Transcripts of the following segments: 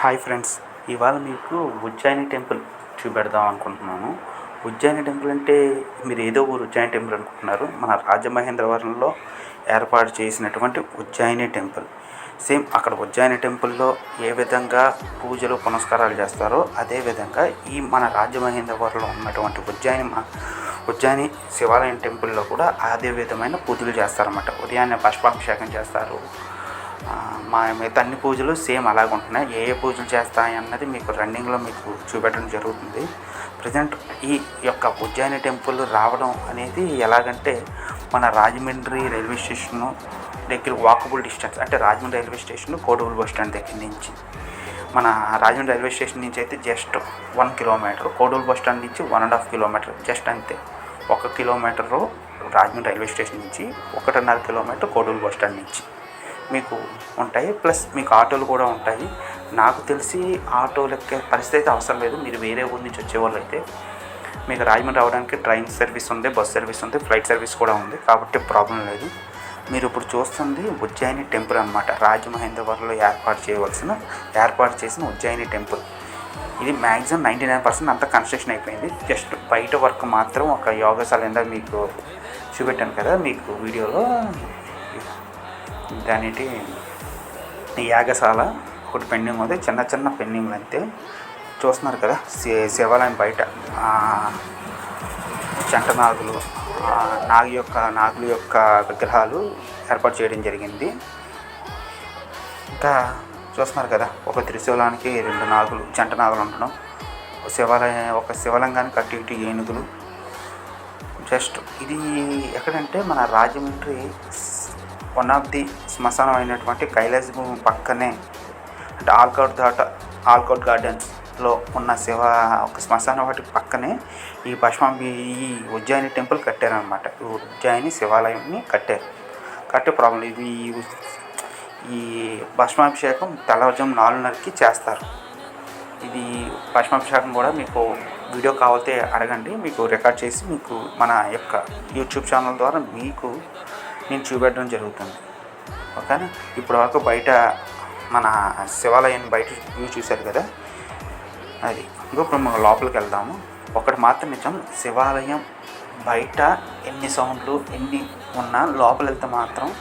Hi friends ఇవాళ మీకు Ujjaini temple చూపెడదాం అనుకుంటున్నాను. ఉజ్జయిని టెంపుల్ అంటే మీరు ఏదో ఊరు ఉజ్జయిని టెంపుల్ అనుకుంటున్నారు. మన రాజమహేంద్రవరంలో ఏర్పాటు చేసినటువంటి ఉజ్జయిని టెంపుల్. సేమ్ అక్కడ ఉజ్జయిని టెంపుల్లో ఏ విధంగా పూజలు పునస్కారాలు చేస్తారో అదే విధంగా ఈ మన రాజమహేంద్రవరంలో ఉన్నటువంటి ఉజ్జయిని మా ఉజ్జయిని శివాలయం టెంపుల్లో కూడా అదే విధమైన పూజలు చేస్తారన్నమాట. ఉదయాన్నే పుష్పాభిషేకం చేస్తారు. మా మిగతా అన్ని పూజలు సేమ్ అలాగ ఉంటున్నాయి. ఏ ఏ పూజలు చేస్తాయి అన్నది మీకు రన్నింగ్లో మీకు చూపెట్టడం జరుగుతుంది. ప్రజెంట్ ఈ యొక్క ఉజ్జయిని టెంపుల్ రావడం అనేది ఎలాగంటే మన రాజమండ్రి రైల్వే స్టేషను దగ్గర వాకబుల్ డిస్టెన్స్ అంటే Rajahmundry railway station Koduru bus stand దగ్గర నుంచి. మన రాజమండ్రి రైల్వే స్టేషన్ నుంచి అయితే just one kilometre Koduru bus stand నుంచి one and half kilometre just అంతే. ఒక కిలోమీటరు రాజమండ్రి రైల్వే స్టేషన్ నుంచి ఒకటిన్నర కిలోమీటర్ కోడూరు బస్ స్టాండ్ నుంచి. మీకు ఉంటాయి. ప్లస్ మీకు ఆటోలు కూడా ఉంటాయి. నాకు తెలిసి ఆటోలు ఎక్కే పరిస్థితి అయితే అవసరం లేదు. మీరు వేరే ఊరి నుంచి వచ్చేవాళ్ళు అయితే మీకు రాజమండ్రి రావడానికి ట్రైన్ సర్వీస్ ఉంది బస్ సర్వీస్ ఉంది ఫ్లైట్ సర్వీస్ కూడా ఉంది. కాబట్టి ప్రాబ్లం లేదు. మీరు ఇప్పుడు చూస్తుంది ఉజ్జయిని టెంపుల్ అనమాట రాజమహేంద్రవరంలో ఏర్పాటు చేయవలసిన ఏర్పాటు చేసిన ఉజ్జయిని టెంపుల్. ఇది మ్యాక్సిమం నైంటీ నైన్ పర్సెంట్ అంతా కన్స్ట్రక్షన్ అయిపోయింది. జస్ట్ బయట వర్క్ మాత్రం ఒక యోగశాల మీకు చూపెట్టాను కదా మీకు వీడియోలో దానిటి యాగశాల ఒకటి పెండింగ్ ఉంది. చిన్న చిన్న పెండింగ్లు అంతే. చూస్తున్నారు కదా శి- శివాలయం బయట. జంట నాగులు నాగు యొక్క నాగుల యొక్క విగ్రహాలు ఏర్పాటు చేయడం జరిగింది. ఇంకా చూస్తున్నారు కదా ఒక త్రిశూలానికి రెండు నాగులు జంట నాగులు ఉండడం. శివాలయం ఒక శివలింగానికి అటు ఇటు ఏనుగులు. జస్ట్ ఇది ఎక్కడంటే మన రాజమండ్రి వన్ ఆఫ్ ది శ్మశానం అయినటువంటి కైలాస భూమి పక్కనే అంటే ఆల్కౌట్ దాట ఆల్కౌట్ గార్డెన్స్లో ఉన్న శివ ఒక శ్మశానం వాటి పక్కనే ఈ భస్మాంబి ఈ ఉజ్జాయిని టెంపుల్ కట్టారనమాట ఈ ఉజ్జాయిని శివాలయంని కట్టారు. కట్టే ప్రాబ్లం ఇది ఈ- ఈ భస్మాభిషేకం తెల్లవారుజాము నాలుగున్నరకి చేస్తారు. ఇది భస్మాభిషేకం కూడా మీకు వీడియో కావాలితే అడగండి. మీకు రికార్డ్ చేసి మీకు మన యొక్క యూట్యూబ్ ఛానల్ ద్వారా మీకు నేను చూపెట్టడం జరుగుతుంది. ఓకేనా? ఇప్పటి వరకు బయట మన శివాలయం బయట వ్యూ చూశారు కదా? అది ఇంకో ఇప్పుడు మనం లోపలికి వెళ్దాము. ఒకటి మాత్రం నిజం శివాలయం బయట ఎన్ని సౌండ్లు ఎన్ని ఉన్నా లోపల వెళ్తే మాత్రం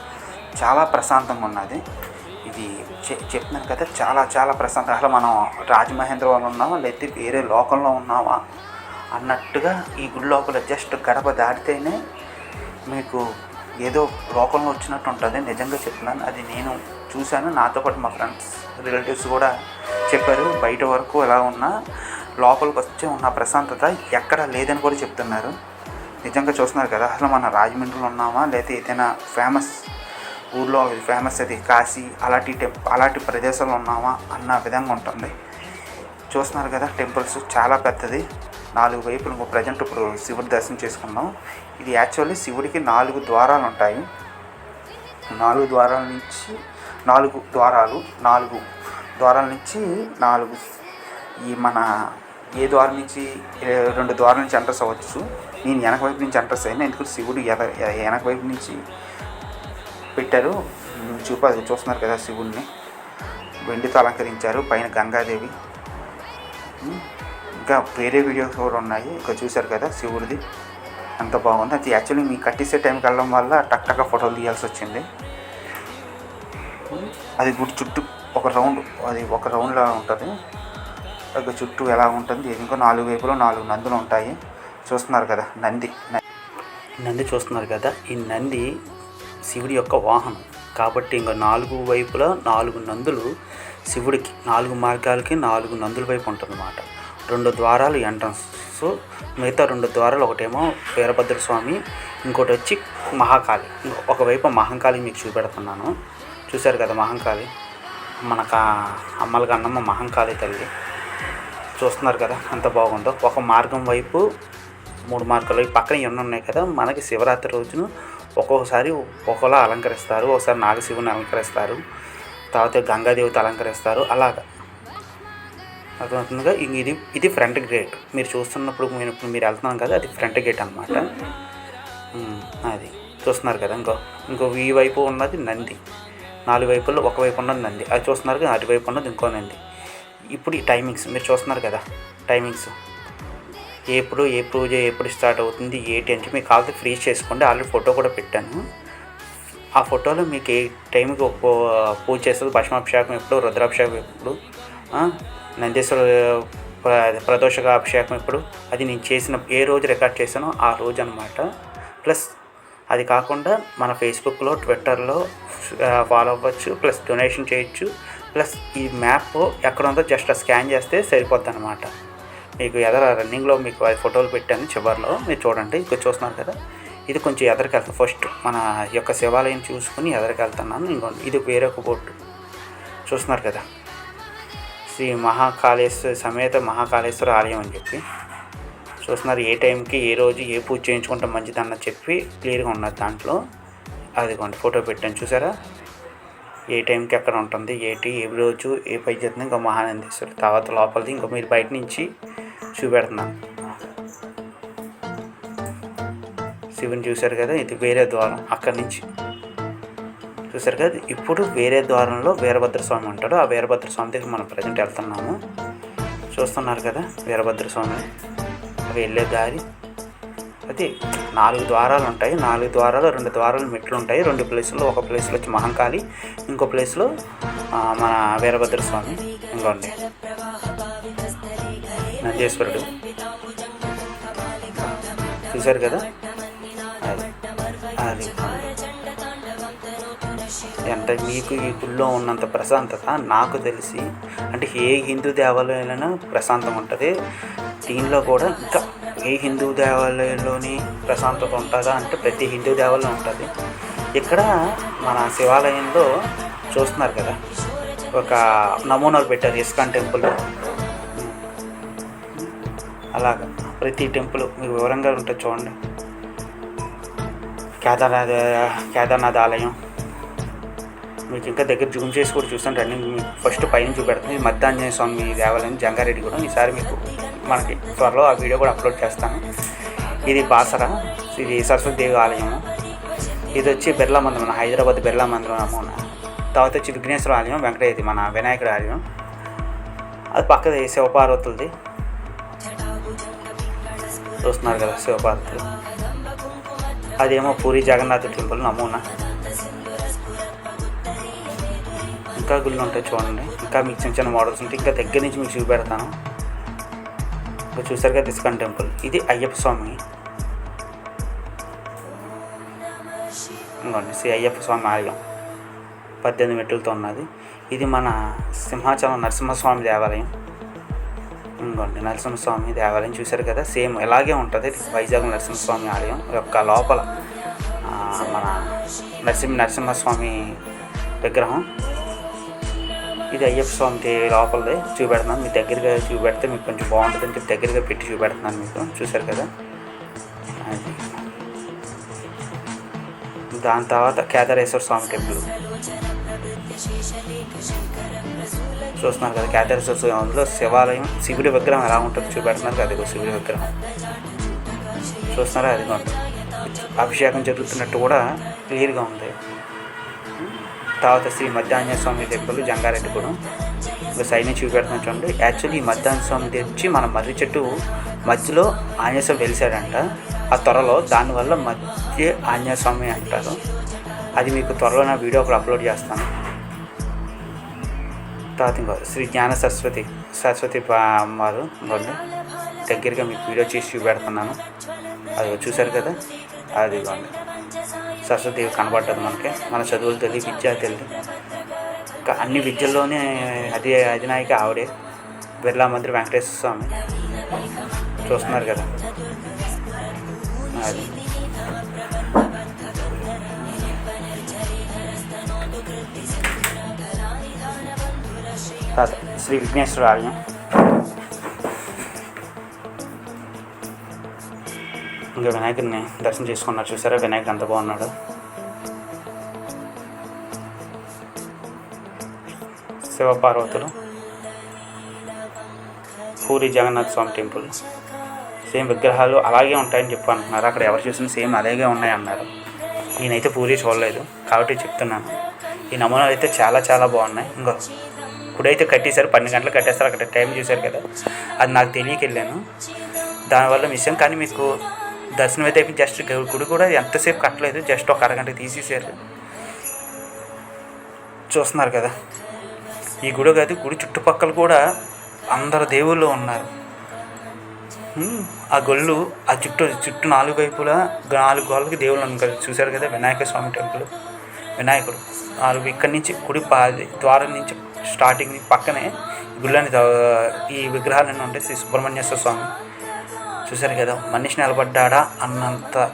చాలా ప్రశాంతంగా ఉన్నది. ఇది చె- చెప్తున్నాను కదా చాలా చాలా ప్రశాంతం. అసలు మనం రాజమహేంద్రవరం ఉన్నామా లేకపోతే వేరే లోకంలో ఉన్నామా అన్నట్టుగా ఈ గుడి లోపల జస్ట్ గడప దాటితేనే మీకు ఏదో లోకంలో వచ్చినట్టు ఉంటుంది. నిజంగా చెప్తున్నాను. అది నేను చూశాను. నాతో పాటు మా ఫ్రెండ్స్ రిలేటివ్స్ కూడా చెప్పారు. బయట వరకు ఎలా ఉన్నా లోపలికి వచ్చే ఉన్న ప్రశాంతత ఎక్కడ లేదని కూడా చెప్తున్నారు. నిజంగా చూస్తున్నారు కదా అసలు మన రాజమండ్రిలో ఉన్నామా లేకపోతే ఏదైనా ఫేమస్ ఊర్లో ఇది ఫేమస్ అది కాశీ అలాంటి టెంప్ అలాంటి ప్రదేశాలు ఉన్నామా అన్న విధంగా ఉంటుంది. చూస్తున్నారు కదా టెంపుల్స్ చాలా పెద్దది. నాలుగు వైపులు ఇంకో ప్రజెంట్ ఇప్పుడు శివుడి దర్శనం చేసుకున్నాం ఇది యాక్చువల్లీ శివుడికి నాలుగు ద్వారాలు ఉంటాయి. నాలుగు ద్వారాల నుంచి నాలుగు ద్వారాలు నాలుగు ద్వారాల నుంచి నాలుగు ఈ మన ఏ ద్వారం నుంచి రెండు ద్వారాల నుంచి ఎంట్రస్ అవ్వచ్చు. నేను వెనక వైపు నుంచి ఎంట్రస్ అయినా ఎందుకంటే శివుడు ఎద వెనక వైపు నుంచి పెట్టారు? చూప చూస్తున్నారు కదా శివుడిని వెండితో అలంకరించారు. పైన గంగాదేవి. ఇంకా వేరే వీడియోస్ కూడా ఉన్నాయి. ఇంకా చూశారు కదా శివుడిది. అంత బాగుంది. అది యాక్చువల్లీ మీ కట్టిసే టైంకి వెళ్ళడం వల్ల టక్ టక్ ఫోటోలు తీయాల్సి వచ్చింది. అది గుడి చుట్టూ ఒక రౌండ్ అది ఒక రౌండ్లా ఉంటుంది. ఒక చుట్టూ ఎలా ఉంటుంది? ఇంకో నాలుగు వైపులో నాలుగు నందులు ఉంటాయి. చూస్తున్నారు కదా నంది. నంది చూస్తున్నారు కదా ఈ నంది శివుడి యొక్క వాహనం. కాబట్టి ఇంకా నాలుగు వైపులా నాలుగు నందులు శివుడికి నాలుగు మార్గాలకి నాలుగు నందుల వైపు ఉంటుందన్నమాట. రెండు ద్వారాలు ఎంట్రన్స్ మిగతా రెండు ద్వారాలు ఒకటేమో వీరభద్ర స్వామి ఇంకోటి వచ్చి మహాకాళి. ఒకవైపు మహంకాళి మీకు చూపెడుతున్నాను. చూశారు కదా మహంకాళి? మనకు అమ్మల అమ్మలకి అన్నమ్మ మహంకాళి తల్లి. చూస్తున్నారు కదా అంత బాగుందో. ఒక మార్గం వైపు మూడు మార్గాలు. ఈ పక్కన ఎన్ని ఉన్నాయి కదా మనకి శివరాత్రి రోజున ఒక్కొక్కసారి ఒక్కోలా అలంకరిస్తారు. ఒకసారి నాగశివుని అలంకరిస్తారు. తర్వాత గంగాదేవిత అలంకరిస్తారు. అలాగా. అర్థమవుతుందిగా? ఇది ఇది ఫ్రంట్ గేట్. మీరు చూస్తున్నప్పుడు నేను ఇప్పుడు మీరు వెళ్తున్నాం కదా అది ఫ్రంట్ గేట్ అనమాట అది. చూస్తున్నారు కదా ఇంకో ఇంకో ఈ వైపు ఉన్నది నంది. నాలుగు వైపుల్లో ఒక వైపు ఉన్నది నంది. అది చూస్తున్నారు కదా అటువైపు ఉన్నది ఇంకో నంది. ఇప్పుడు ఈ టైమింగ్స్ మీరు చూస్తున్నారు కదా టైమింగ్స్ ఎప్పుడు ఏ పూజ ఎప్పుడు స్టార్ట్ అవుతుంది ఏంటి అంటే మీకు కావాలంటే ఫ్రీజ్ చేసుకోండి. ఆల్రెడీ ఫోటో కూడా పెట్టాను. ఆ ఫోటోలో మీకు ఏ టైంకి ఒక పూ- పూజ చేస్తుంది? భస్మాభిషేకం ఎప్పుడు? రుద్రాభిషేకం ఎప్పుడు? నందేశ్వర ప్ర- ప్రదోషక అభిషేకం ఇప్పుడు. అది నేను చేసిన ఏ రోజు రికార్డ్ చేశానో ఆ రోజు అనమాట ప్లస్ అది కాకుండా మన ఫేస్బుక్లో ట్విట్టర్లో ఫాలో అవ్వచ్చు ప్లస్ డొనేషన్ చేయొచ్చు. ప్లస్ ఈ మ్యాప్ ఎక్కడ ఉందో జస్ట్ స్కాన్ చేస్తే సరిపోద్ది అనమాట మీకు ఎదర రన్నింగ్లో మీకు అది ఫోటోలు పెట్టాను చివరిలో. మీరు చూడండి ఇక్కడ చూస్తున్నారు కదా. ఇది కొంచెం ఎదరికి వెళ్తాను ఫస్ట్ మన యొక్క శివాలయం చూసుకుని ఎదరికి వెళ్తున్నాను ఇంకోండి ఇది వేరొక బోర్డు. చూస్తున్నారు కదా. శ్రీ మహాకాళేశ్వర సమేత మహాకాళేశ్వర ఆలయం అని చెప్పి. చూస్తున్నారు ఏ టైంకి ఏ రోజు ఏ పూజ చేయించుకుంటే మంచిది అన్నది చెప్పి క్లియర్గా ఉన్నది దాంట్లో. అదిగోండి ఫోటో పెట్టాను చూసారా? ఏ టైంకి ఎక్కడ ఉంటుంది ఏంటి ఏ రోజు ఏ పై చేస్తుంది ఇంకో మహానందేశ్వరి తర్వాత లోపలిది ఇంకో మీరు బయట నుంచి చూపెడుతున్నాను. శివుని చూశారు కదా ఇది వేరే ద్వారం అక్కడి నుంచి. చూసారు కదా ఇప్పుడు వేరే ద్వారంలో వీరభద్ర స్వామి ఉంటాడు. ఆ వీరభద్ర స్వామి దగ్గర మనం ప్రజెంట్ వెళ్తున్నాము. చూస్తున్నారు కదా వీరభద్ర స్వామి అవి వెళ్ళే దారి. అది నాలుగు ద్వారాలు ఉంటాయి. నాలుగు ద్వారాలు రెండు ద్వారాలు మెట్లు ఉంటాయి. రెండు ప్లేసుల్లో ఒక ప్లేస్లో వచ్చి మహంకాళి ఇంకో ప్లేస్లో మన వీరభద్ర స్వామి ఇంకోండి. నందీశ్వరుడు. చూశారు కదా? అది. అది. అంటే మీకు ఈ గుళ్ళో ఉన్నంత ప్రశాంతత నాకు తెలిసి అంటే ఏ హిందూ దేవాలయాలైనా ప్రశాంతం ఉంటుంది. దీనిలో కూడా ఇంకా ఏ హిందూ దేవాలయంలోని ప్రశాంతత ఉంటుందా అంటే ప్రతి హిందూ దేవాలయం ఉంటుంది. ఇక్కడ మన శివాలయంలో చూస్తున్నారు కదా ఒక నమూనాలు పెట్టారు ఇస్కాన్ టెంపుల్. అలాగా ప్రతి టెంపుల్ మీకు వివరంగా ఉంటుంది చూడండి. కేదార్నాథ్ కేదార్నాథ్ ఆలయం. మీకు ఇంకా దగ్గర జూమ్ చేసి కూడా చూస్తాను రన్నింగ్ మీకు ఫస్ట్ పైన చూపెడుతుంది ఇది మధ్యాంజనేయ స్వామి దేవాలయం జంగారెడ్డి కూడా ఈసారి మీకు మనకి త్వరలో ఆ వీడియో కూడా అప్లోడ్ చేస్తాను. ఇది బాసర ఇది సరస్వతి దేవి ఆలయము. ఇది వచ్చి బిర్లా మందిరం మన హైదరాబాద్ బిర్లా మందిరం అమ్మోన తర్వాత వచ్చి విఘ్నేశ్వర ఆలయం వెంకటేది మన వినాయకుడి ఆలయం. అది పక్కది శివపార్వతులది. చూస్తున్నారు కదా శివపార్వతులు. అదేమో పూరి జగన్నాథ్ టెంపుల్ నమూనా. ఇంకా గుళ్ళు ఉంటాయి చూడండి. ఇంకా మీకు చిన్న చిన్న మోడల్స్ ఉంటాయి. ఇంకా దగ్గర నుంచి మీకు చూపెడతాను. ఇంకా చూసారు కదా ఇస్కాన్ టెంపుల్. ఇది అయ్యప్ప స్వామి. ఇంకోండి శ్రీ అయ్యప్ప స్వామి ఆలయం. పద్దెనిమిది మెట్లతో ఉన్నది. ఇది మన సింహాచలం నరసింహస్వామి దేవాలయం. ఇంకోండి నరసింహస్వామి దేవాలయం చూశారు కదా? సేమ్ ఇలాగే ఉంటుంది. వైజాగ్ నరసింహస్వామి ఆలయం. యొక్క లోపల మన నరసింహ నరసింహస్వామి విగ్రహం. ఇది అయ్యప్ప స్వామి లోపలది చూపెడుతున్నాను. మీ దగ్గరగా చూపెడితే మీకు కొంచెం బాగుంటుంది అని చెప్పి దగ్గరగా పెట్టి చూపెడుతున్నాను మీకు. చూశారు కదా? దాని తర్వాత కేదారేశ్వర స్వామి టెంపుల్. చూస్తున్నారు కదా కేదారేశ్వర స్వామి అందులో శివాలయం శివుడి విగ్రహం ఎలా ఉంటుందో చూపెడుతున్నారు కదా అదిగో శివుడి విగ్రహం. చూస్తున్నారా? అది అభిషేకం జరుగుతున్నట్టు కూడా క్లియర్గా ఉంది. తర్వాత శ్రీ మధ్యాహ్న స్వామి టెంపుల్ జంగారెడ్డిగూడెం ఇంకా సైడ్ నుంచి చూడండి. యాక్చువల్లీ ఈ మధ్యాహ్న స్వామి తెచ్చి మన మర్రి చెట్టు మధ్యలో ఆంజనేయ స్వామి వెలిసాడంట ఆ త్వరలో దానివల్ల మధ్య ఆంజనేయ స్వామి అంటారు. అది మీకు త్వరలో నా వీడియో ఒకటి అప్లోడ్ చేస్తాను. తర్వాత ఇంకో శ్రీ జ్ఞాన సరస్వతి సరస్వతి అమ్మవారు ఇంకోండి దగ్గరగా మీకు వీడియో చేసి చూపెడుతున్నాను. అది చూశారు కదా? అది ఇవ్వండి. సరస్వతి కనబడ్డది మనకి మన చదువులు తెలియ విద్య తెలియ ఇంకా అన్ని విద్యల్లోనే అది అధినాయిక ఆవిడే. బిర్లా మంత్రి వెంకటేశ్వర స్వామి. చూస్తున్నారు కదా. అది. శ్రీ విఘ్నేశ్వర ఆలయం. ఇంకా వినాయకుడిని దర్శనం చేసుకున్నారు. చూసారా? వినాయకుడు ఎంత బాగున్నాడు. శివపార్వతులు పూరి జగన్నాథ్ స్వామి టెంపుల్. సేమ్ విగ్రహాలు అలాగే ఉంటాయని చెప్పి అంటున్నారు. అక్కడ ఎవరు చూసినా సేమ్ అలాగే ఉన్నాయి అన్నారు. నేనైతే పూరి చూడలేదు. కాబట్టి చెప్తున్నాను. ఈ నమూనాలు అయితే చాలా చాలా బాగున్నాయి. ఇంకో ఇప్పుడైతే కట్టేశారు. పన్నెండు గంటలు కట్టేస్తారు. అక్కడ టైం చూశారు కదా. అది నాకు తెలియకెళ్ళాను. దానివల్ల విషయం కానీ మీకు దర్శనం అయితే అయిపోయింది. జస్ట్ గుడి కూడా ఎంతసేపు కట్టలేదు. జస్ట్ ఒక అరగంట తీసేసారు. చూస్తున్నారు కదా. ఈ గుడి కాదు గుడి చుట్టుపక్కల కూడా అందరు దేవుళ్ళు ఉన్నారు. ఆ గొల్లు ఆ చుట్టూ చుట్టూ నాలుగు వైపులా నాలుగు గోళ్ళకి దేవుళ్ళు ఉన్నారు చూశారు కదా వినాయక స్వామి టెంపుల్. వినాయకుడు. నాలుగు ఇక్కడి నుంచి గుడి పా ద్వారం నుంచి స్టార్టింగ్ పక్కనే గుళ్ళని ఈ విగ్రహాలన్నీ ఉంటాయి శ్రీ సుబ్రహ్మణ్యేశ్వర స్వామి. చూశారు కదా మనిషి నిలబడ్డాడా అన్నంత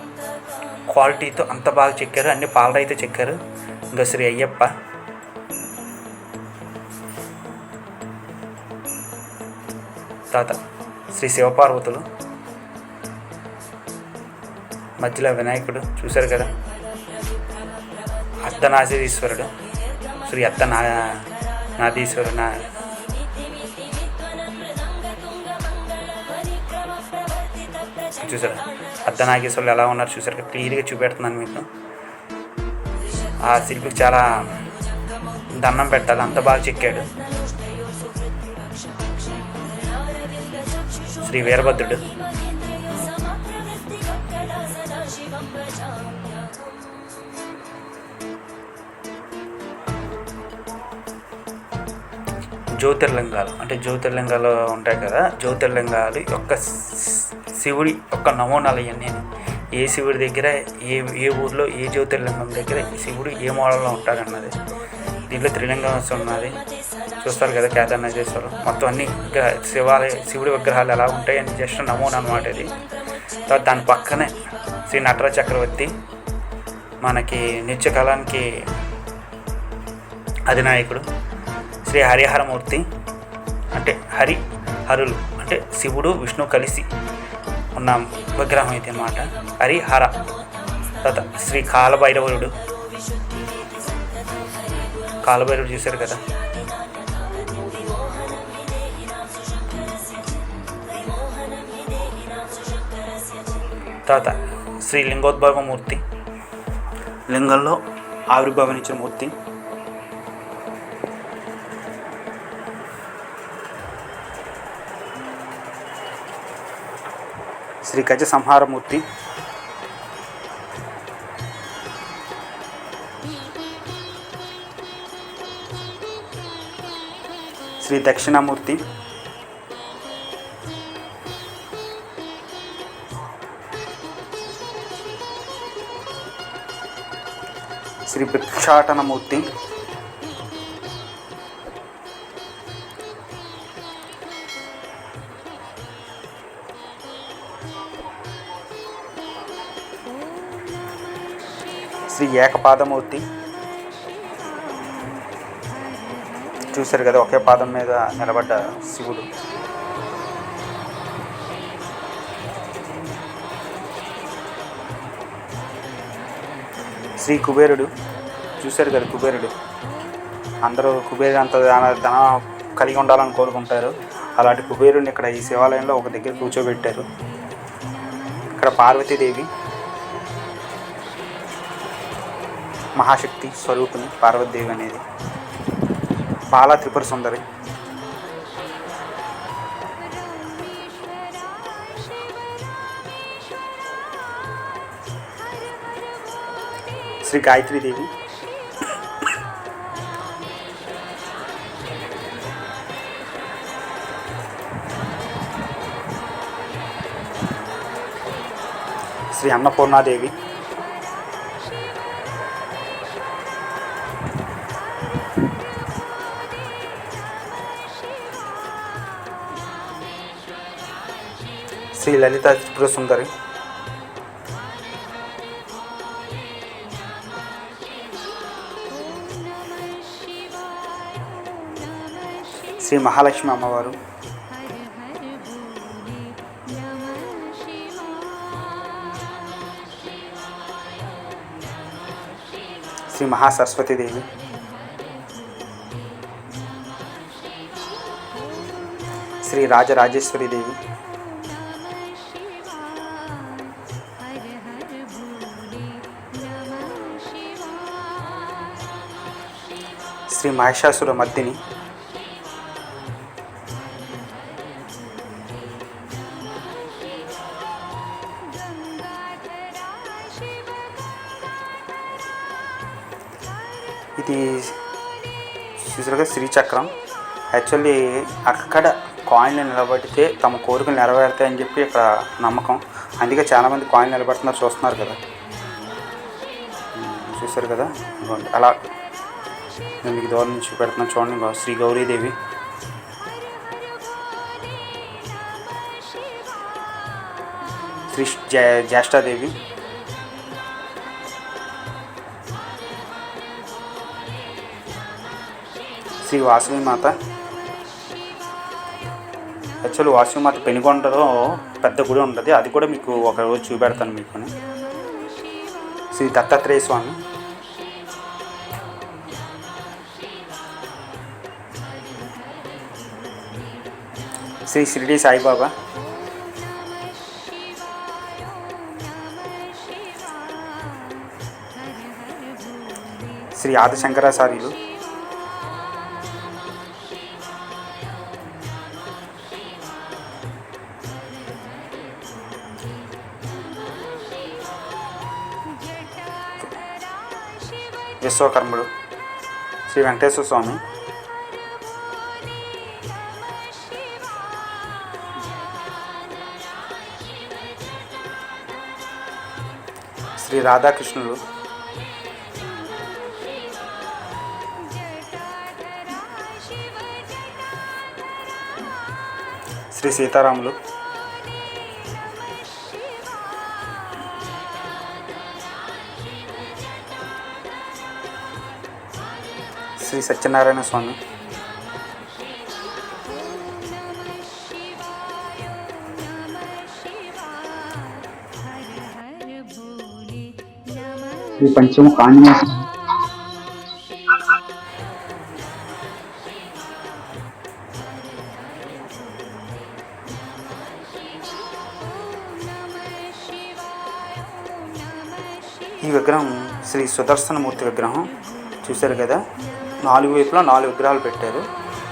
క్వాలిటీతో అంత బాగా చెక్కారు అన్ని పాలరాయితో చెక్కారు. ఇంకా శ్రీ అయ్యప్ప. తాత శ్రీ శివపార్వతులు. మధ్యలో వినాయకుడు చూశారు కదా అత్తనాశీశ్వరుడు శ్రీ అత్త నా నాదీశ్వరుడు నా చూసారా? అర్ధనాగేశ్వరులు ఎలా ఉన్నారు చూసారు? క్లియర్గా చూపెడుతున్నాను మీకు. ఆ శిల్పికి చాలా దండం పెట్టాలి. అంత బాగా చెక్కాడు. శ్రీ వీరభద్రుడు. జ్యోతిర్లింగాలు. అంటే జ్యోతిర్లింగాలు ఉంటాయి కదా. జ్యోతిర్లింగాలు యొక్క శివుడి యొక్క నమూనాలు ఇవన్నీ ఏ శివుడి దగ్గర ఏ ఏ ఊర్లో ఏ జ్యోతిర్లింగం దగ్గర శివుడు ఏ మోడల్లో ఉంటాడన్నది. దీంట్లో త్రిలింగం ఉన్నది. చూస్తారు కదా కేదార్నాథేశ్వరం మొత్తం అన్ని శివాలయ శివుడి విగ్రహాలు ఎలా ఉంటాయని జస్ట్ నమూనా అనమాట ఇది. తర్వాత దాని పక్కనే శ్రీ నటరా చక్రవర్తి మనకి నిత్యకాలానికి అధినాయకుడు శ్రీ హరిహరమూర్తి అంటే హరి హరులు అంటే శివుడు విష్ణు కలిసి ఉన్న విగ్రహం అయితే అన్నమాట హరిహర. తర్వాత శ్రీ కాలభైరవుడు. కాలభైరవుడు చూశారు కదా? తర్వాత శ్రీ లింగోద్భవ మూర్తి లింగంలో ఆవిర్భవించిన మూర్తి. శ్రీ గజ సంహారమూర్తి. శ్రీ దక్షిణామూర్తి. శ్రీ భిక్షాటనమూర్తి. ఏకపాదమూర్తి. చూశారు కదా ఒకే పాదం మీద నిలబడ్డ శివుడు. శ్రీ కుబేరుడు చూశారు కదా కుబేరుడు. అందరూ కుబేరుడు అంత ధన- ధనం కలిగి ఉండాలని కోరుకుంటారు. అలాంటి కుబేరుడిని ఇక్కడ ఈ శివాలయంలో ఒక దగ్గర కూర్చోబెట్టారు. ఇక్కడ పార్వతీదేవి మహాశక్తి స్వరూపిణి పార్వతీదేవి అనేది. బాలా త్రిపుర సుందరి. శ్రీ గాయత్రీదేవి శ్రీ అన్నపూర్ణాదేవి. లలిత త్రిపుర సుందరి శ్రీ మహాలక్ష్మి అమ్మవారు. శ్రీ మహాసరస్వతీదేవి శ్రీ రాజరాజేశ్వరి శ్రీ మహిషాసుర మద్దిని ఇది చూసారుగా శ్రీచక్రం. యాక్చువల్లీ అక్కడ కాయిన్లు నిలబడితే తమ కోరికలు నెరవేరుతాయని చెప్పి ఇక్కడ నమ్మకం. అందుకే చాలామంది కాయిన్ నిలబడుతున్నారు చూస్తున్నారు కదా. చూసారు కదా? అలా నేను మీకు దూరం నుంచి పెడుతున్నాను చూడండి శ్రీ గౌరీదేవి శ్రీ జ్యేష్ఠాదేవి శ్రీ వాసవి మాత యాక్చువల్ వాసవి మాత పెనుగొండలో పెద్ద గుడి ఉంటుంది. అది కూడా మీకు ఒక రోజు చూపెడతాను మీకు శ్రీ దత్తాత్రేయ స్వామి. శ్రీ షిరిడి సాయిబాబా. శ్రీ ఆదిశంకరాచార్యులు. విశ్వకర్ముడు శ్రీ వెంకటేశ్వర స్వామి. రాధాకృష్ణులు. శ్రీ సీతారాములు. శ్రీ సత్యనారాయణ స్వామి. శ్రీ పంచమ కాంజనేయ ఈ విగ్రహం శ్రీ సుదర్శనమూర్తి విగ్రహం. చూశారు కదా? నాలుగు వైపులా నాలుగు విగ్రహాలు పెట్టారు.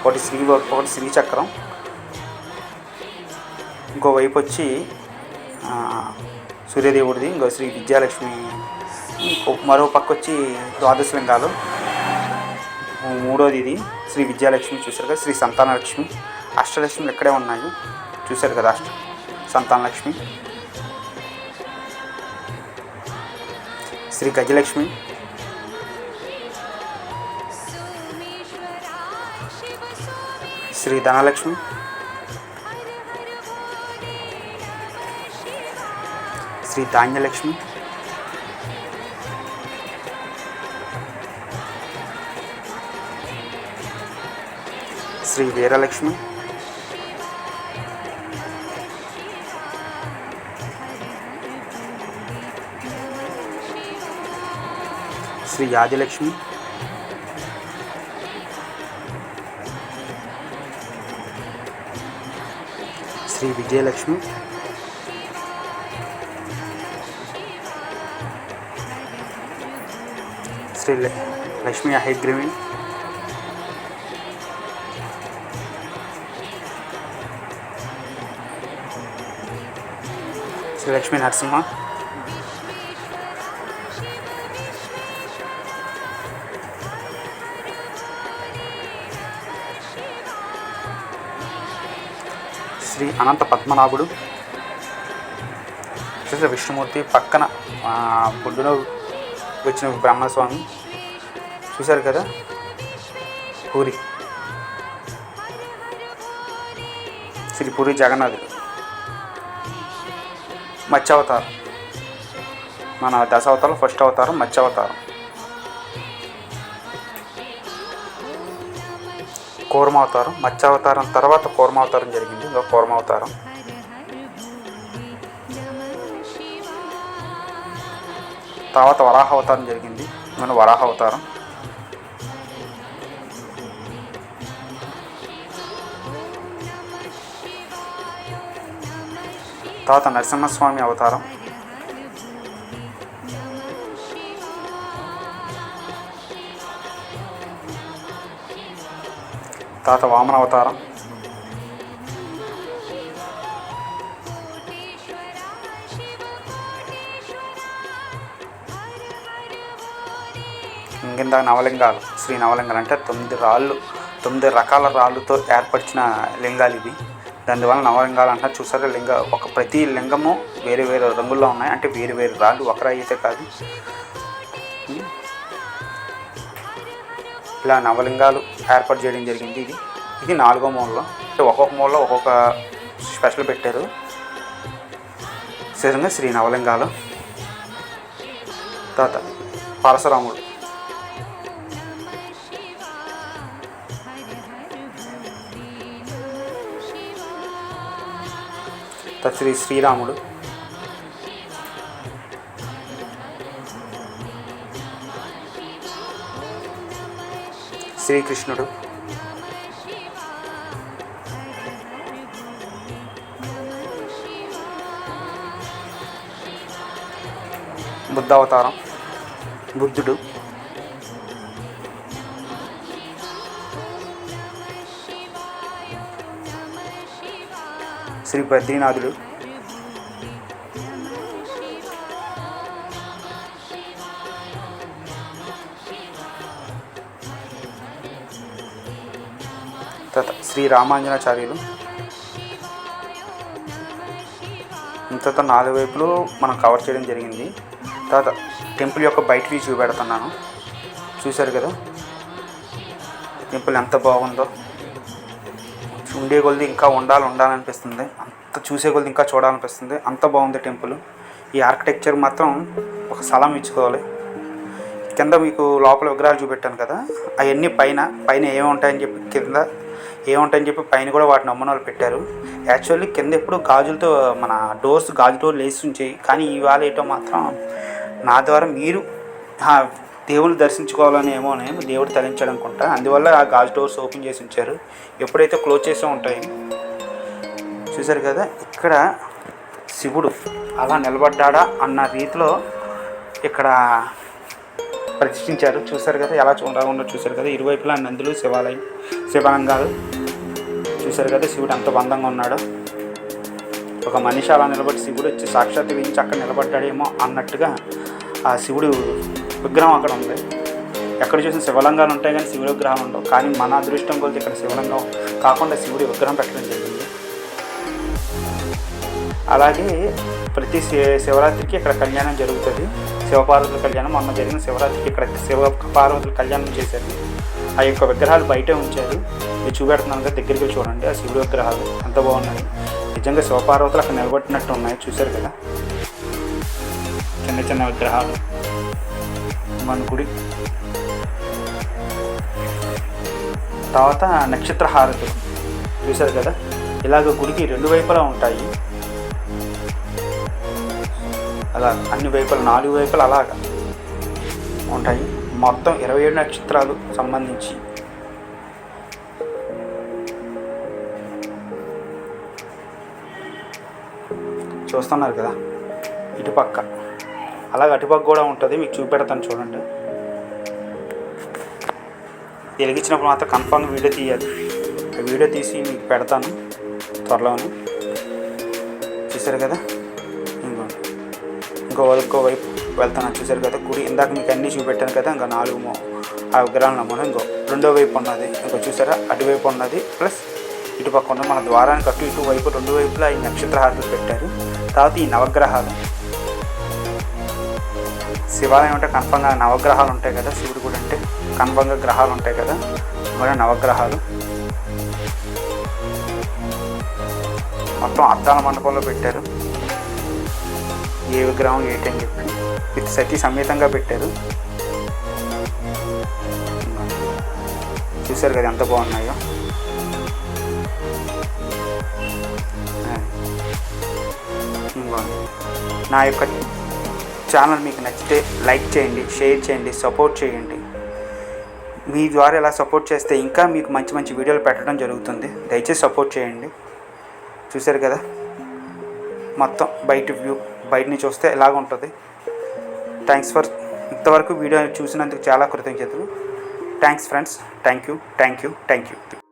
ఒకటి శ్రీ ఒకటి శ్రీచక్రం ఇంకో వైపు వచ్చి సూర్యదేవుడిది ఇంకో శ్రీ విద్యాలక్ష్మి మరో పక్క వచ్చి ద్వాదశ లింగాలు. మూడోది ఇది శ్రీ విద్యాలక్ష్మి చూశారు కదా శ్రీ సంతానలక్ష్మి. అష్టలక్ష్మి ఇక్కడే ఉన్నాయి? చూశారు కదా అష్ట సంతానలక్ష్మి. శ్రీ గజలక్ష్మి. శ్రీ ధనలక్ష్మి. శ్రీ ధాన్యలక్ష్మి. శ్రీ వీరలక్ష్మి శ్రీ ఆదిలక్ష్మి శ్రీ విజయలక్ష్మి శ్రీ ల- లక్ష్మీ అహైగ్రీవి శ్రీ లక్ష్మీ నరసింహ. శ్రీ అనంత పద్మనాభుడు. శ్రీ విష్ణుమూర్తి పక్కన ఆ, బొడ్డులో వచ్చిన బ్రహ్మస్వామి. చూశారు కదా? పూరి. శ్రీ పూరి జగన్నాథుడు. మత్స్యావతారం. మన దశ అవతారం ఫస్ట్ అవతారం మత్స్యావతారం. కూర్మావతారం మత్స్యావతారం తర్వాత కూర్మావతారం జరిగింది. ఇంకా కూర్మావతారం. తర్వాత వరాహ అవతారం జరిగింది. మన వరాహ అవతారం తర్వాత నరసింహస్వామి అవతారం. తర్వాత వామన అవతారం. కింద నవలింగాలు శ్రీ నవలింగాలు అంటే తొమ్మిది రాళ్ళు తొమ్మిది రకాల రాళ్ళతో ఏర్పరిచిన లింగాలు ఇవి. దానివల్ల నవలింగాలు అంటారు. చూసారా లింగ ఒక ప్రతి లింగము వేరే వేరే రంగుల్లో ఉన్నాయి. అంటే వేరు వేరు రాళ్ళు ఒక అయితే కాదు. ఇలా నవలింగాలు ఏర్పాటు చేయడం జరిగింది ఇది. ఇది నాలుగో మూలలో. అంటే ఒక్కొక్క మూలలో ఒక్కొక్క స్పెషల్ పెట్టారు. శ్రీరంగ శ్రీ నవలింగాలు. తర్వాత పరశురాముడు. శ్రీ శ్రీరాముడు. శ్రీకృష్ణుడు. బుద్ధావతారం. బుద్ధుడు. శ్రీ బద్రీనాథుడు. తర్వాత శ్రీ రామాంజనాచార్యులు. ఇంతతో నాలుగు వైపులు మనం కవర్ చేయడం జరిగింది. తర్వాత టెంపుల్ యొక్క బయట వ్యూ చూపెడుతున్నాను. చూశారు కదా? టెంపుల్ ఎంత బాగుందో. ఉండే కొద్ది ఇంకా ఉండాలి ఉండాలనిపిస్తుంది. అంత చూసే కొలది ఇంకా చూడాలనిపిస్తుంది. అంత బాగుంది టెంపుల్. ఈ ఆర్కిటెక్చర్ మాత్రం ఒక స్థలం ఇచ్చుకోవాలి. కింద మీకు లోపల విగ్రహాలు చూపెట్టాను కదా. అవన్నీ పైన పైన ఏముంటాయని చెప్పి కింద ఏముంటాయని చెప్పి పైన కూడా వాటిని నమూనాలు వాళ్ళు పెట్టారు. యాక్చువల్లీ కింద ఎప్పుడు గాజులతో మన డోర్స్ గాజు డోర్లు వేసి ఉంచాయి కానీ ఇవాళ ఏటో మాత్రం నా ద్వారా మీరు దేవుని దర్శించుకోవాలని ఏమో నేను దేవుడు తరించాడు అనుకుంటా అందువల్ల ఆ గాజు డోర్స్ ఓపెన్ చేసి ఉంచారు. ఎప్పుడైతే క్లోజ్ చేసే ఉంటాయి. చూసారు కదా ఇక్కడ శివుడు అలా నిలబడ్డాడా అన్న రీతిలో ఇక్కడ ప్రతిష్ఠించారు. చూసారు కదా ఎలా చూడకుండా చూసారు కదా. ఇరువైపులా నందులు శివాలయం శివలింగాలు. చూసారు కదా శివుడు ఎంత బంధంగా ఉన్నాడు. ఒక మనిషి అలా నిలబడి శివుడు వచ్చి సాక్షాత్ వేయించి అక్కడ నిలబడ్డాడేమో అన్నట్టుగా ఆ శివుడు విగ్రహం అక్కడ ఉంది. ఎక్కడ చూసిన శివలింగాలు ఉంటాయి కానీ శివుడి విగ్రహం ఉండవు. కానీ మన అదృష్టం కొలిది ఇక్కడ శివలింగం కాకుండా శివుడి విగ్రహం పెట్టడం జరిగింది. అలాగే ప్రతి శి- శివరాత్రికి ఇక్కడ కళ్యాణం జరుగుతుంది. శివపార్వతుల కళ్యాణం మొన్న జరిగిన శివరాత్రికి ఇక్కడ శివ పార్వతుల కళ్యాణం చేశారు. ఆ యొక్క విగ్రహాలు బయటే ఉంచారు. మీరు చూపెడుతున్నాను కదా దగ్గరికి వెళ్ళి చూడండి. ఆ శివుడి విగ్రహాలు ఎంత బాగున్నాయి. నిజంగా శివపార్వతులు అక్కడ నిలబెట్టినట్టు ఉన్నాయి. చూశారు కదా? చిన్న చిన్న విగ్రహాలు. మన గుడి తర్వాత నక్షత్ర హారతులు చూశారు కదా? ఇలాగ గుడికి రెండు వైపులా ఉంటాయి. అలా అన్ని వైపుల నాలుగు వైపులు అలాగా ఉంటాయి. మొత్తం ఇరవై ఏడు నక్షత్రాలు సంబంధించి. చూస్తున్నారు కదా? ఇటుపక్క. అలాగే అటుపక్క కూడా ఉంటుంది. మీకు చూపెడతాను చూడండి. వెలిగించినప్పుడు మాత్రం కన్ఫామ్గా వీడియో తీయాలి. ఆ వీడియో తీసి మీకు పెడతాను త్వరలోనే. చూసారు కదా? ఇంకో ఇంకో ఇంకో వైపు వెళ్తాను. చూసారు కదా? గుడి ఇందాక మీకు అన్నీ చూపెట్టాను కదా? ఇంకా నాలుగు ఆ విగ్రహాలు నమ్మను. ఇంకో రెండో వైపు ఉన్నది. ఇంకో చూసారా? అటువైపు ఉన్నది. ప్లస్ ఇటు పక్క ఉన్న మన ద్వారానికి అటు ఇటు వైపు రెండు వైపులా ఈ నక్షత్ర హారతులు పెట్టారు. తర్వాత ఈ నవగ్రహాలు. శివాలయం అంటే కన్ఫర్మ్గా నవగ్రహాలు ఉంటాయి కదా శివుడు గుడి అంటే కన్ఫర్మ్గా గ్రహాలు ఉంటాయి కదా మరి నవగ్రహాలు? మొత్తం అద్దాల మండపంలో పెట్టారు. ఏ విగ్రహం ఏంటని చెప్పి. విత్ సతీ సమేతంగా పెట్టారు. చూసారు కదా ఎంత బాగున్నాయో. నా యొక్క ఛానల్ మీకు నచ్చితే లైక్ చేయండి షేర్ చేయండి సపోర్ట్ చేయండి. మీ ద్వారా ఇలా సపోర్ట్ చేస్తే ఇంకా మీకు మంచి మంచి వీడియోలు పెట్టడం జరుగుతుంది. దయచేసి సపోర్ట్ చేయండి. చూసారు కదా? మొత్తం బయట వ్యూ బయట నుంచి చూస్తే ఎలాగ ఉంటుంది? థ్యాంక్స్ ఫర్ ఇంతవరకు వీడియో చూసినందుకు చాలా కృతజ్ఞతలు. Thanks friends thank you thank you thank you